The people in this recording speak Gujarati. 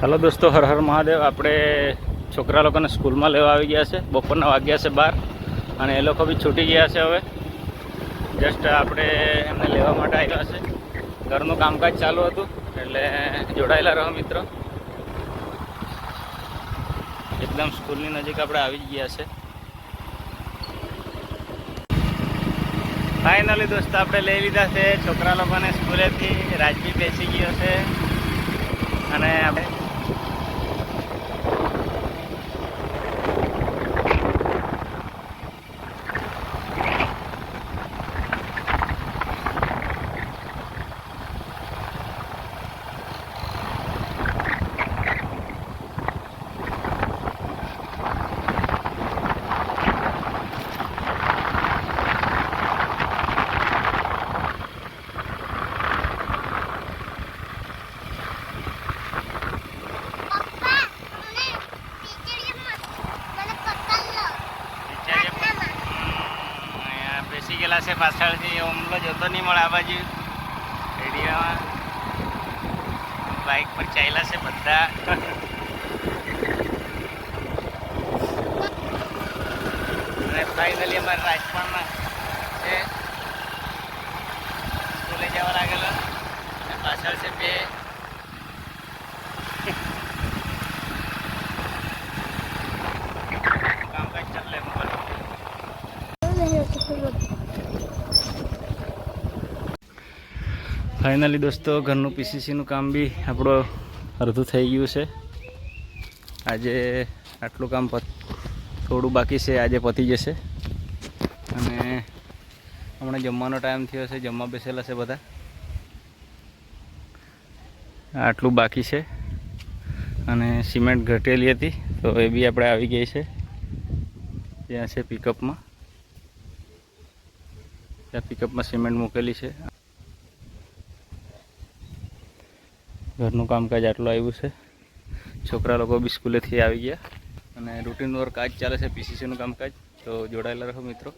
હાલો દોસ્તો, હર હર મહાદેવ. આપણે છોકરા લોકોને સ્કૂલમાં લેવા આવી ગયા છે. બપોરના વાગ્યા છે બાર અને એ લોકો બી છૂટી ગયા છે હવે. જસ્ટ આપણે એમને લેવા માટે આવ્યા છે. ઘરનું કામકાજ ચાલુ હતું, એટલે જોડાયેલા રહો મિત્રો. એકદમ સ્કૂલની નજીક આપણે આવી જ ગયા છે. ફાઇનલી દોસ્તો, આપણે લઈ લીધા છે. છોકરા લોકોને સ્કૂલેથી રાજબી બેસી ગયો છે. અને આપણે ગયેલા છે પાછળથી હમલો જોતો નહીં મળે આ બાજુ. રેડિયામાં બાઇક પર ચાલ્યા છે બધા. ફાઇનલી અમારે રાજકોટમાં છે. સ્કૂલે જવા લાગેલો. પાછળ છે બે કામકાજ ચાલે મોબાઈલ ફાઇનલી દોસ્તો, ઘરનું પીસીસીનું કામ બી આપણું અડધું થઈ ગયું છે. આજે આટલું કામ થોડું બાકી છે, આજે પતી જશે. અને હમણાં જમવાનો ટાઈમ થયો છે, જમવા બેસેલા છે બધા. આટલું બાકી છે. અને સિમેન્ટ ઘટેલી હતી, તો એ બી આપણે આવી ગઈ છે. ત્યાં છે પિકઅપમાં ત્યાં પિકઅપમાં સિમેન્ટ મૂકેલી છે. ઘરનું કામકાજ આટલું આવ્યું છે. છોકરા લોકો બી સ્કૂલેથી આવી ગયા. અને રૂટીન વર્ક આજ ચાલે છે પીસીસીનું કામકાજ. તો જોડાયેલા રહો મિત્રો.